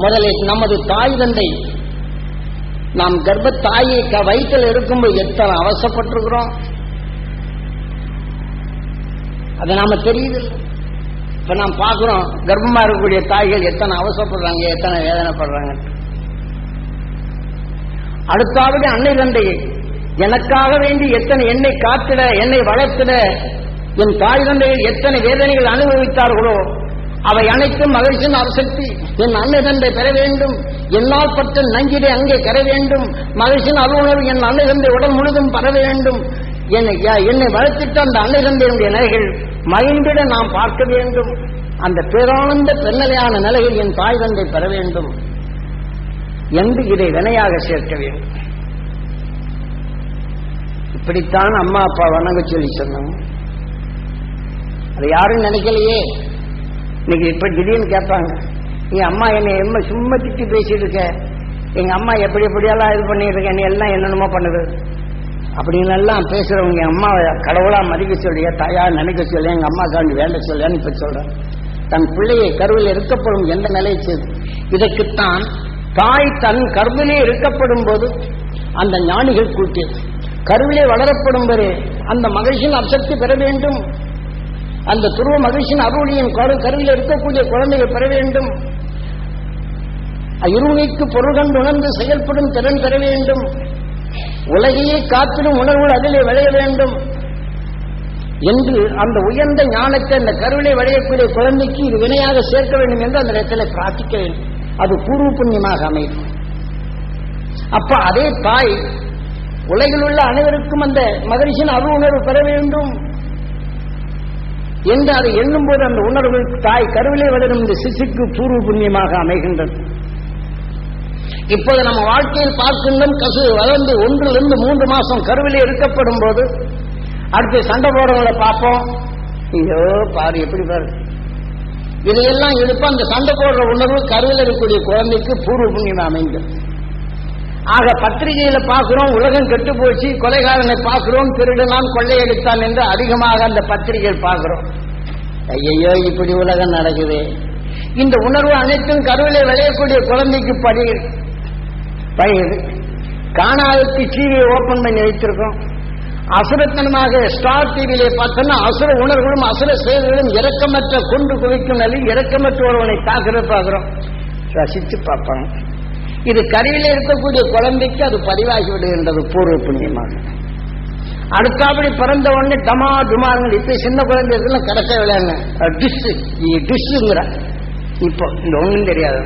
முதலில் நமது தாய் தந்தை. நாம் கர்ப்ப தாயை க- வயிற்றில் இருக்கும்போது எத்தனை அவசப்பட்டிருக்கிறோம்? அது நாம தெரியுது இப்ப நாம் பார்க்கிறோம் கர்ப்பமா இருக்கக்கூடிய தாய்கள் எத்தனை அவசரப்படுறாங்க எத்தனை வேதனைப்படுறாங்க. அடுத்தாவது அன்னை தந்தை எனக்காக வேண்டி எத்தனை என்னை காத்திட என்னை வளர்த்திட என் தாய் தந்தைகள் எத்தனை வேதனைகள் அனுபவித்தார்களோ அவை அனைத்தும் மகிழ்ச்சியின் அரசக்தி என் அன்னைதந்தை பெற வேண்டும். என்னால் பற்ற நஞ்சிடை அங்கே கர வேண்டும். மகிழ்ச்சியின் அருணர்வு என் அன்னைதந்தை உடல் முழுதும் பரவ வேண்டும். என்னை யா- என்னை வளர்த்திட்ட அந்த அன்னதந்தையுடைய நிலைகள் மகிழ்ந்திட நாம் பார்க்க வேண்டும். அந்த பேரானந்த பெருநிலையான நிலையில் என் தாய் தந்தை பெற வேண்டும். என்று இதை வினையாக சேர்க்க வேண்டும். இப்படித்தான் அம்மா அப்பா வணங்க சொல்லி சொன்னோம். அதை யாரும் நினைக்கலையே. இன்னைக்கு இப்ப திடீர்னு கேட்பாங்க எங்க அம்மா என்னை எம்ம சும்மா திட்டி பேசிட்டு இருக்க. எங்க அம்மா எப்படி எப்படியெல்லாம் இது பண்ணிட்டு இருக்க? நீ எல்லாம் என்னென்னமோ பண்ணுது. அப்படின்னு எல்லாம் பேசுறவங்க எங்க அம்மா கடவுளா மதிக்க சொல்லிய தாயா நினைக்க சொல்லிய எங்க அம்மா காண்டி வேண்ட சொல்லியான்னு இப்ப சொல்றேன். தன் பிள்ளையை கருவில் இருக்கப்படும் எந்த நிலையை செய்து? இதற்குத்தான் தாய் தன் கருவிலே இருக்கப்படும் போது அந்த ஞானிகள் கூட்டியது. கருவிலே வளரப்படும் வரை அந்த மகிழ்ச்சியின் அப்சக்தி பெற வேண்டும். அந்த துருவ மகிழ்ச்சியின் அருளியின் கரு கருவில் இருக்கக்கூடிய குழந்தைகள் பெற வேண்டும். இருமைக்கு பொருள் கண்டு உணர்ந்து செயல்படும் திறன் பெற வேண்டும். உலகையே காத்திடும் உணர்வு அதிலே விளைய வேண்டும். என்று அந்த உயர்ந்த ஞானத்தை அந்த கருவிலே விளையக்கூடிய குழந்தைக்கு இது வினையாக சேர்க்க வேண்டும் என்று அந்த இடத்துல பிரார்த்திக்க வேண்டும். அது பூர்வ புண்ணியமாக அமையும். அப்ப அதே தாய் உலகில் உள்ள அனைவருக்கும் அந்த மகிழ்ச்சியின் அருள் உணர்வு பெற வேண்டும். என்று அதை எண்ணும் போது அந்த உணர்வு தாய் கருவிலே வளரும் இந்த சிசுக்கு பூர்வ புண்ணியமாக அமைகின்றது. இப்போது நம்ம வாழ்க்கையில் பார்க்கின்றோம் கசு வளர்ந்து ஒன்றிலிருந்து மூன்று மாசம் கருவிலே இருக்கப்படும் போது அடுத்து சண்டை போடுறவங்களை பார்ப்போம். ஐயோ பாரு எப்படி பாரு. இதையெல்லாம் எடுப்ப அந்த சண்டை போடுற உணர்வு கருவில் இருக்கக்கூடிய குழந்தைக்கு பூர்வ புண்ணியம் அமைந்தது ஆக பத்திரிகையில பாக்குறோம் உலகம் கெட்டு போச்சு கொலைகாரனை பார்க்கிறோம் திருடனான் கொள்ளையடித்தான் என்று அதிகமாக அந்த பத்திரிகைகள் பார்க்கிறோம் ஐயையோ இப்படி உலகம் நடக்குது. இந்த உணர்வு அனைத்தும் கருவிலே விளையக்கூடிய குழந்தைக்கு படி. பயிர் காணாதற்கு டிவியை ஓபன் பண்ணி வைத்திருக்கோம். அசுரத்தனமாக ஸ்டார் டிவியிலே பார்த்தோம்னா அசுர உணர்வுகளும் அசுர செயல்களும் இரக்கமற்ற கொண்டு குவிக்கும் நிலையில் இரக்கமற்ற ஒருவனை தாக்குறது பார்க்கிறோம் ரசித்து பார்ப்பாங்க. இது கருவியில் இருக்கக்கூடிய குழந்தைக்கு அது பதிவாகி விடுகின்றது பூர்வ புண்ணியமாக. அடுத்தாப்படி பிறந்த உடனே டமா டுமாங்கள் இப்ப சின்ன குழந்தைகள் கடக்க விளையாங்க டிஷ் டிஷ்ஷுங்கிற இப்போ இந்த ஒண்ணும் தெரியாது.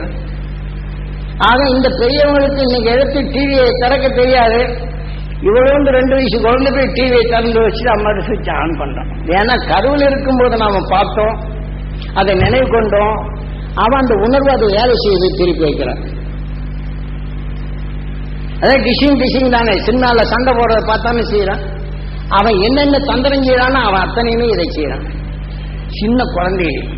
ஆக இந்த பெரியவங்களுக்கு இன்னைக்கு எடுத்து டிவியை திறக்க தெரியாது. இவ்வளவு ரெண்டு வயசு குழந்தை போய் டிவியை திறந்து வச்சு அம்மா சுவிட்ச் ஆன் பண்றோம் ஏன்னா கருவில் இருக்கும்போது நாம பார்த்தோம் அதை நினைவு கொண்டோம். அவன் அந்த உணர்வு அதை வேலை செய்து திருப்பி வைக்கிறான். அதான் டிஷிங் டிஷிங் தானே. சினிமாவில் சண்டை போடுறத பார்த்தானே செய்யறான். அவன் என்னென்ன தந்திரம் செய்யறானோ அவன் அத்தனையுமே இதை செய்யறான். சின்ன குழந்தைகள்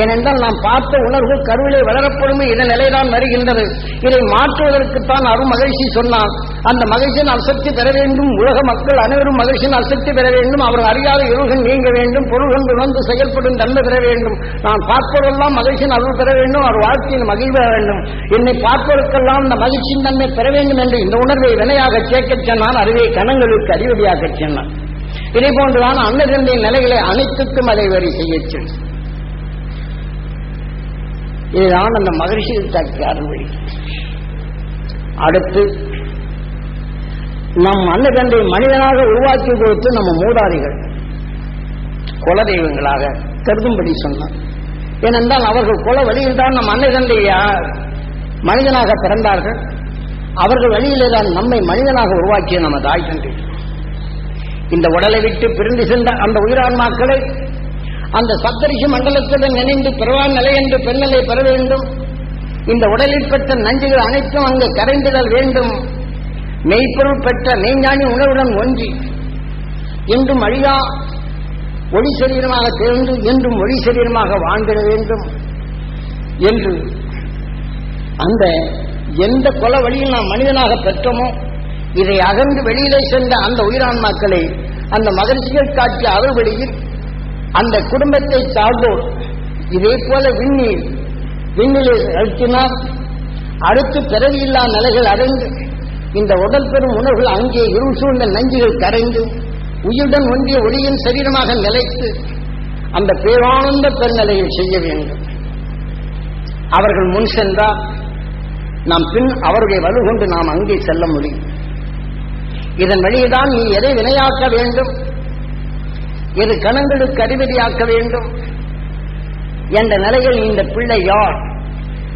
ஏனென்றால் நாம் பார்த்த உணர்வு கருவிலே வளரப்படும் இதன் நிலைதான் வருகின்றது. இதை மாற்றுவதற்குத்தான் அருள் மகிழ்ச்சி சொன்னான் அந்த மகிழ்ச்சியின் அசக்தி பெற வேண்டும். உலக மக்கள் அனைவரும் மகிழ்ச்சியின் அசக்தி பெற வேண்டும். அவர் அறியாத இருள்கள் நீங்க வேண்டும். பொருள்கள் உணர்ந்து செயல்படும் தன்மை பெற வேண்டும். நான் பார்ப்பதெல்லாம் மகிழ்ச்சியின் அருள் பெற வேண்டும். அவர் வாழ்க்கையின் மகிழ் பெற வேண்டும். என்னை பார்ப்பதற்கெல்லாம் அந்த மகிழ்ச்சியின் தன்மை பெற வேண்டும் என்று இந்த உணர்வை வினையாக சேர்க்கச் சொன்னான் அறிவை கணங்களுக்கு அறிவுடையாக சொன்னான் இதே போன்றுதான் அன்னதந்தையின் நிலைகளை அனைத்துக்கும் அதை வரி செய்யச் சொன்னான் இதுதான் அந்த மகிழ்ச்சி தக்க அறுவடை அடுத்து நம் அன்னதந்தை மனிதனாக உருவாக்கி கொடுத்து நம்ம மூதாதிகள் குலதெய்வங்களாக கருதும்படி சொன்னார் ஏனென்றால் அவர்கள் குல வழியில் தான் நம் அன்னதந்தை மனிதனாக பிறந்தார்கள். அவர்கள் வழியிலே தான் நம்மை மனிதனாக உருவாக்கிய நம்ம தாய் தந்தை. இந்த உடலை விட்டு பிரிந்து சென்ற அந்த உயிரான்மாக்களை அந்த சப்தரிஷி மண்டலத்துடன் இணைந்து பிறவா நிலை என்று பெண்நிலை பெற வேண்டும். இந்த உடலில் பெற்ற நஞ்சுகள் அனைத்தும் அங்கு கரைந்திடல் வேண்டும். மெய்ப்பொருள் பெற்ற மெய்ஞானி உணவுடன் ஒன்றி. என்றும் அழியா ஒளி சரீரமாக திறந்து என்றும் ஒளி சரீரமாக வாழ்ந்திட வேண்டும். என்று அந்த எந்த கொல வழியில் நாம் மனிதனாக பெற்றோமோ இதை அகன்று வெளியிலே சென்ற அந்த உயிரான்மாக்களை அந்த மகிழ்ச்சிகள் காட்டிய அறுவழியில் அந்த குடும்பத்தை சார்ந்தோர். இதே போல விண்ணில் விண்ணிலே அழுத்தினார். அடுத்து பிறவியில்லா நிலைகள் அடைந்து இந்த உடல் பெறும் உணவுகள் அங்கே இருள் சூழ்ந்த நஞ்சுகள் கரைந்து உயிருடன் ஒன்றிய ஒளியின் சரீரமாக நிலைத்து அந்த பேரானந்த பெருநிலையில் செய்ய வேண்டும். அவர்கள் முன் சென்றால் நாம் பின் அவருடைய வலு கொண்டு நாம் அங்கே செல்ல முடியும். இதன் வழியேதான் நீ எதை வினையாக்க வேண்டும்? எது கணங்களுக்கு அறிவதியாக்க வேண்டும் என்ற நிலையில் இந்த பிள்ளை யார்?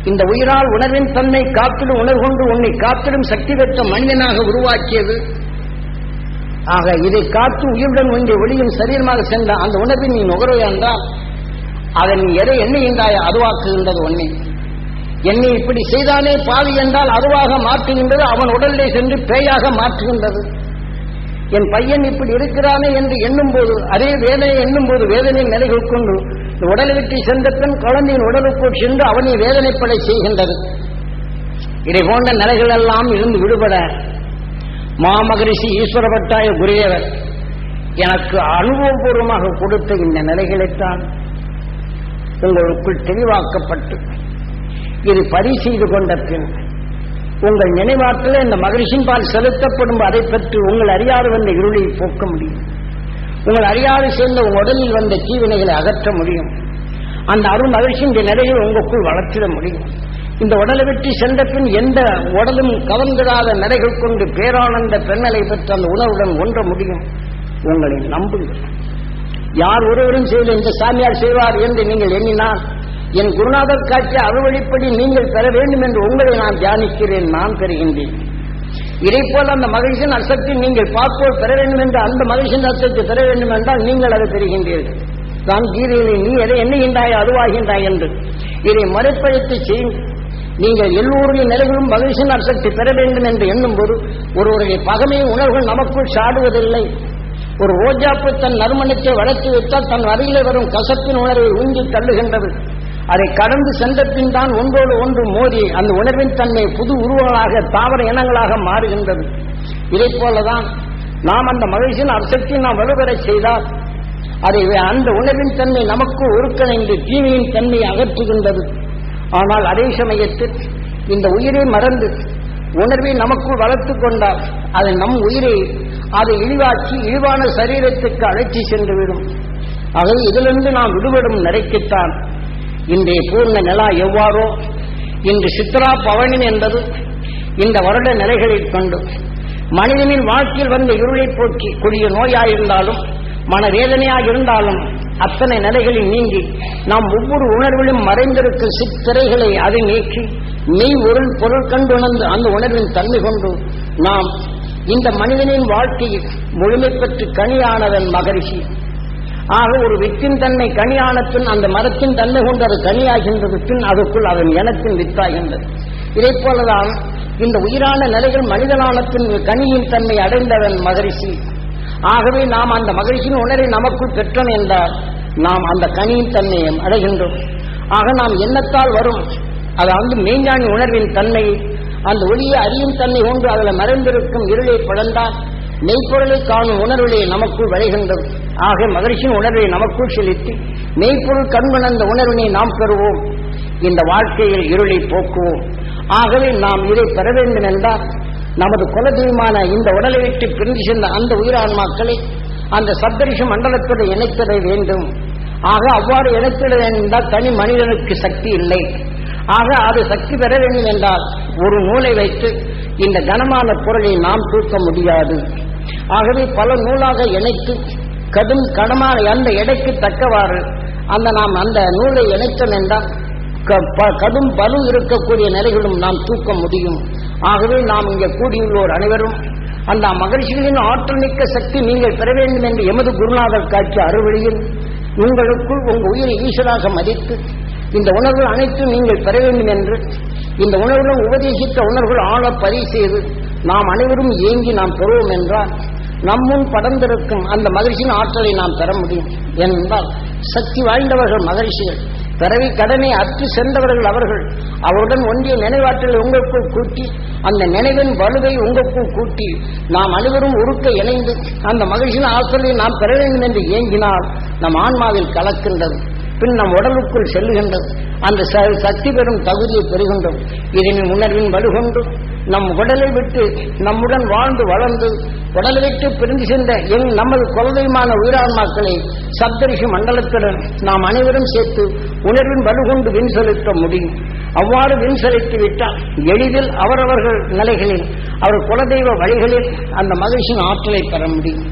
இந்த உயிரால் உணர்வின் தன்மை காத்திடும் உணர்வு கொண்டு உன்னை காத்திடும் சக்தி பெற்ற மனிதனாக உருவாக்கியது. ஆக இதை காத்து உயிருடன் ஒன்றை ஒளியும் சரீரமாக சென்ற அந்த உணர்வின் நீ நுகர்வை என்றால் அதன் நீ எதை எண்ணுகின்றாய்? அதுவாக்குகின்றது உன்னை என்னை இப்படி செய்தானே பாவி என்றால் அதுவாக மாற்றுகின்றது அவன் உடலிலே சென்று பேயாக மாற்றுகின்றது. என் பையன் இப்படி இருக்கிறானே என்று எண்ணும் போது அதே வேதனை எண்ணும் போது வேதனை நிலைகள் கொண்டு உடலை விட்டு சென்ற பின் குழந்தையின் உடலுக்குள் சென்று அவனை வேதனைப்படை செய்கின்றது. இதை போன்ற நிலைகள் எல்லாம் இருந்து விடுபட மாமகரிஷி ஈஸ்வரபட்டாய குருதேவர் எனக்கு அனுபவபூர்வமாக கொடுத்த இந்த நிலைகளைத்தான் உங்களுக்குள் தெளிவாக்கப்பட்டு இது பரிசெய்து கொண்ட பின் உங்கள் நினைவாற்றல இந்த மகிழ்ச்சியின் பால் செலுத்தப்படும் அதை பற்றி உங்கள் அறியாது வந்த இருளை போக்க முடியும். உங்கள் அறியாது சேர்ந்த உடலில் வந்த தீவினைகளை அகற்ற முடியும். அந்த அருள் மகிழ்ச்சியின் நிலையை உங்களுக்குள் வளர்த்திட முடியும். இந்த உடலை வெற்றி சென்ற பின் எந்த உடலும் கவர்ந்திடாத நிலைகள் கொண்டு பேரானந்த பெண்ணலை பெற்ற அந்த உணவுடன் ஒன்ற முடியும். உங்களை நம்புங்கள். யார் ஒருவரும் செய்த இந்த சாமியார் செய்வார் என்று நீங்கள் எண்ணினால் என் குருநாதர் காட்சி அறுவழிப்படி நீங்கள் பெற வேண்டும் என்று உங்களை நான் தியானிக்கிறேன் நான் பெறுகின்றேன். இதை போல அந்த மகிழ்ச்சியின் அர்த்தத்தை நீங்கள் பார்ப்போர் பெற வேண்டும் என்று அந்த மகிழ்ச்சியின் அர்த்தத்தை பெற வேண்டும் என்றால் நீங்கள் அதை பெறுகின்றீர்கள். தான் கீதையிலே நீ எதை எண்ணுகின்றாய் அதுவாகின்றாய் என்று. இதை மறுப்பழித்து செய் நீங்கள் எல்லோருடைய நிலைகளும் மகிழ்ச்சியின் அர்த்தத்தை பெற வேண்டும் என்று எண்ணும் போது ஒருவருடைய பகமை உணர்வுகள் நமக்குள் சாடுவதில்லை. ஒரு ரோஜாப்பு தன் நறுமணத்தை வளர்த்து விட்டால் தன் அருகிலே வரும் கசப்பின் உணர்வை உந்தி தள்ளுகின்றது. அதை கடந்து சென்ற பின் தான் ஒன்றோடு ஒன்று மோதி அந்த உணர்வின் தன்மை புது உருவங்களாக தாவர இனங்களாக மாறுகின்றது. இதை போலதான் நாம் அந்த மகிழ்ச்சியின் அர்த்தத்தை நாம் வலுப்பெறச் செய்தால் அதை அந்த உணர்வின் தன்மை நமக்கு ஒருங்கிணைந்து தீமையின் தன்மையை அகற்றுகின்றது. ஆனால் அதே சமயத்தில் இந்த உயிரை மறந்து உணர்வை நமக்குள் வளர்த்துக் கொண்டால் அது நம் உயிரை அதை இழிவாக்கி இழிவான சரீரத்துக்கு அழைச்சி சென்றுவிடும். ஆகவே இதிலிருந்து நாம் விடுபடும் நிலைக்குத்தான் இன்றைய பூர்ண நிலா எவ்வாறோ? இன்று சித்ரா பவனி என்பது இந்த வருட நிலைகளைக் கொண்டு மனிதனின் வாழ்க்கையில் வந்த இருளை போக்கி கொடிய நோயாயிருந்தாலும் மனவேதனையாக இருந்தாலும் அத்தனை நிலைகளில் நீங்கி நாம் ஒவ்வொரு உணர்விலும் மறைந்திருக்கும் சித்திரைகளை அதை நீக்கி மெய் ஒரு பொருள் கண்டு உணர்ந்து அந்த உணர்வின் தன்மை கொண்டு நாம் இந்த மனிதனின் வாழ்க்கையில் முழுமை பெற்று கனியானவன் மகரிஷி. ஆக ஒரு வித்தின் தன்மை கனியானத்தின் அந்த மரத்தின் தன்மை கொண்டு அது கனியாகின்றது. பின் அதற்குள் அதன் இனத்தின் வித்தாகின்றது. இதை போலதான் இந்த உயிரான நிலைகள் மனிதனானத்தின் கனியின் தன்மை அடைந்தவன் மகரிஷி. ஆகவே நாம் அந்த மகிழ்ச்சியின் உணரை நமக்குள் பெற்றோம் என்றால் நாம் அந்த கனியின் தன்மையை அடைகின்றோம். ஆக நாம் எண்ணத்தால் வரும். அது வந்து மெய்ஞானி உணர்வின் தன்மை அந்த ஒளியை அறியும் தன்மை கொண்டு அதில் மறைந்திருக்கும் இருளை பழந்தால் மெய்ப்பொருளை காணும் உணர்வுகளை நமக்குள் விளைகின்றது ஆக மகிழ்ச்சியின் உணர்வை நமக்குள் செலுத்தி மெய்ப்பொருள் கண்மணந்த உணர்வினை நாம் பெறுவோம். இந்த வாழ்க்கையில் இருளை போக்குவோம். ஆகவே நாம் இதை பெற வேண்டும் என்றால் நமது குலதெய்வமான இந்த உடலை விட்டு பிரிந்து சென்ற அந்த உயிரான்மாக்களை அந்த சப்தரிஷ மண்டலத்தோடு இணைத்திட வேண்டும். ஆக அவ்வாறு இணைத்திட வேண்டும் என்றால் தனி மனிதனுக்கு சக்தி இல்லை. ஆக அது சக்தி பெற வேண்டும் என்றால் ஒரு நூலை வைத்து இந்த கனமான பொருளை நாம் தூக்க முடியாது. ஆகவே பல நூலாக இணைத்து கடும் கடமான அந்த எடைக்கு தக்கவாறு அந்த நாம் அந்த நூலை இணைத்தோம் என்றால் க- ப- கடும் பலு இருக்கக்கூடிய நிலைகளும் நாம் தூக்க முடியும். ஆகவே நாம் இங்கே கூடியுள்ளோர் அனைவரும் அந்த மகிழ்ச்சிகளின் ஆற்றல் மிக்க சக்தி நீங்கள் பெற வேண்டும் என்று எமது குருநாதர் காட்சி அறுவழியில் உங்களுக்குள் உங்கள் உயிரை ஈஸ்வராக மதித்து இந்த உணர்வுகள் அனைத்தும் நீங்கள் பெற வேண்டும் என்று இந்த உணர்வுடன் உபதேசித்த உணர்வுகள் ஆழ பதிவு செய்து நாம் அனைவரும் ஏங்கி நாம் பெறுவோம் என்றால் நம்முன் படர்ந்திருக்கும் அந்த மகிழ்ச்சியின் ஆற்றலை நாம் பெற முடியும். என்றால் சக்தி வாய்ந்தவர்கள் மகிழ்ச்சிகள். பிறவி கடனை அற்று சென்றவர்கள் அவர்கள். அவருடன் ஒன்றிய நினைவாற்றலை உங்களுக்குள் கூட்டி அந்த நினைவின் வலுவை உங்களுக்குள் கூட்டி நாம் அனைவரும் உருக்க இணைந்து அந்த மகிழ்ச்சியின் ஆற்றலை நாம் பெற வேண்டும் என்று ஏங்கினால் நம் ஆன்மாவில் கலக்கின்றது. பின் நம் உடலுக்குள் செல்லுகின்றது. அந்த ச- சக்தி பெறும் தகுதியை பெறுகின்றோம் இதனின் உணர்வின் வலுகொண்டு நம் உடலை விட்டு நம்முடன் வாழ்ந்து வளர்ந்து உடலை விட்டு பிரிந்து சென்ற எங் நமது குலதெய்வமான உயிரான்மாக்களை சப்தரிஷி மண்டலத்துடன் நாம் அனைவரும் சேர்த்து உணர்வின் வலுகொண்டு வின் செலுத்த முடியும். அவ்வாறு வின் செலுத்திவிட்டால் எளிதில் அவரவர்கள் நிலைகளில் அவர் குலதெய்வ வழிகளில் அந்த மகிழ்ச்சியின் ஆற்றலை பெற முடியும்.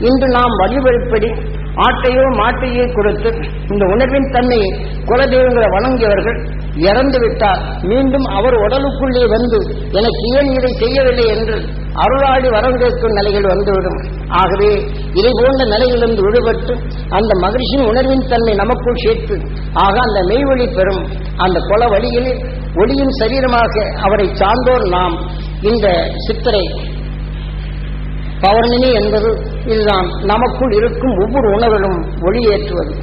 இன்று நாம் வழிவழிப்படி ஆட்டையோ மாட்டையோ கொடுத்து இந்த உணர்வின் தன்மையை குலதெய்வங்களை வணங்கியவர்கள் இறந்து விட்டார் மீண்டும் அவர் உடலுக்குள்ளே வந்து எனக்கு ஏன் இதை செய்யவில்லை என்று அருளாடி வரம் கேட்கும் நிலைகள் வந்துவிடும். ஆகவே இதை போன்ற நிலையிலிருந்து விடுபட்டு அந்த மகிழ்ச்சியின் உணர்வின் தன்மை நமக்குள் சேர்த்து ஆக அந்த மெய்வழி பெறும். அந்த கொல வழியில் ஒளியின் சரீரமாக அவரை சார்ந்தோர் நாம். இந்த சித்தரை பௌர்ணமி என்பது இதுதான். நமக்குள் இருக்கும் ஒவ்வொரு உணர்விலும் ஒளியேற்றுவது.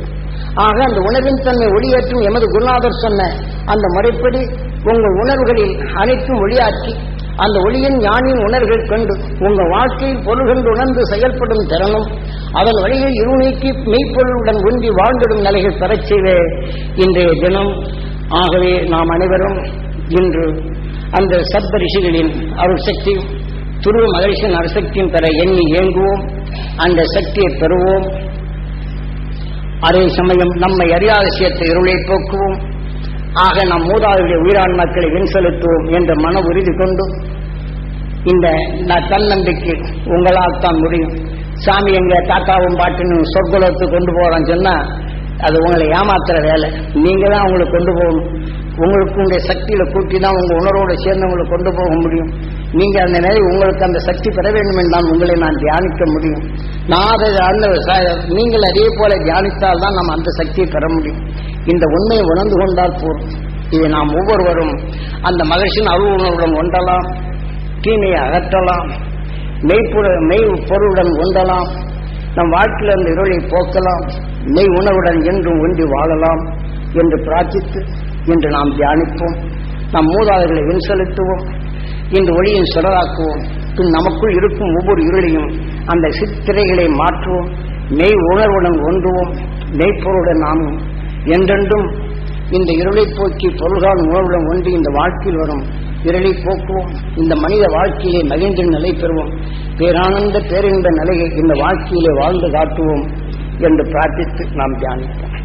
ஆக அந்த உணர்வின் தன்மை ஒளியேற்றும் எமது குருநாதர் சொன்ன அந்த முறைப்படி உங்கள் உணர்வுகளில் அனைத்தும் ஒளியாற்றி அந்த ஒளியின் ஞானியின் உணர்கள் கண்டு உங்கள் வாழ்க்கையில் பொருள்கண்டு உணர்ந்து செயல்படும் திறனும் அதன் வழியில் இருநீக்கி மெய்ப்பொருளுடன் ஒன்றி வாழ்ந்திடும் நிலைகள் பெறச் செய்வே இன்றைய தினம். ஆகவே நாம் அனைவரும் இன்று அந்த சப்த ரிஷிகளின் அருள் சக்தி துருவ மகிழ்ச்சியின் அருசக்தியின் பெற எண்ணி இயங்குவோம் அந்த சக்தியை பெறுவோம். அதே சமயம் நம்மை அறியாத இருளை போக்குவோம். ஆக நம் மூதாதையுடைய உயிரான்மக்களை வின் செலுத்துவோம் என்ற மன உறுதி கொண்டு இந்த தன்னம்பிக்கை உங்களால் தான் முடியும். சாமி எங்க தாத்தாவும் பாட்டினும் சொற்குலத்து கொண்டு போறான்னு சொன்னா அது உங்களை ஏமாத்துற வேலை. நீங்க தான் உங்களை கொண்டு போகணும். உங்களுக்கு உங்களுடைய சக்தியில கூட்டி தான் உங்க உணர்வோட சேர்ந்து உங்களை கொண்டு போக முடியும். நீங்க அந்த நிலை உங்களுக்கு அந்த சக்தி பெற வேண்டும் என்றால் உங்களை நான் தியானிக்க முடியும். நான் அதை அந்த நீங்கள் அதே போல தியானித்தால் தான் நம்ம அந்த சக்தியை பெற முடியும். இந்த உண்மையை உணர்ந்து கொண்டால் போதும் இதை நாம் ஒவ்வொருவரும் அந்த மகிழ்ச்சியின் அருள் உணர்வுடன் ஒன்றலாம் தீமையை அகற்றலாம் மெய்ப்புற மெய் பொருளுடன் ஒன்றலாம் நம் வாழ்க்கையில் அந்த இருளை போக்கலாம் மெய் உணர்வுடன் என்றும் ஒன்றி வாழலாம் என்று பிரார்த்தித்து இன்று நாம் தியானிப்போம். நம் மூதாதைகளை வின் செலுத்துவோம் இந்த ஒளியின் சுடராக்குவோம். பின் நமக்குள் இருக்கும் ஒவ்வொரு இருளையும் அந்த சித்திரைகளை மாற்றுவோம். மெய் உணர்வுடன் ஒன்றுவோம். மெய்ப்பொருளுடன் நாமும் என்றென்றும் இந்த இருளை போக்கி பொருள்கால் உணர்வுடன் ஒன்று இந்த வாழ்க்கையில் வரும் இருளை போக்குவோம். இந்த மனித வாழ்க்கையிலே மகிழ்ந்த நிலை பெறுவோம். பேரானந்த பேரின்ப நிலையை இந்த வாழ்க்கையிலே வாழ்ந்து காட்டுவோம் என்று பிரார்த்தித்து நாம் தியானிப்போம்.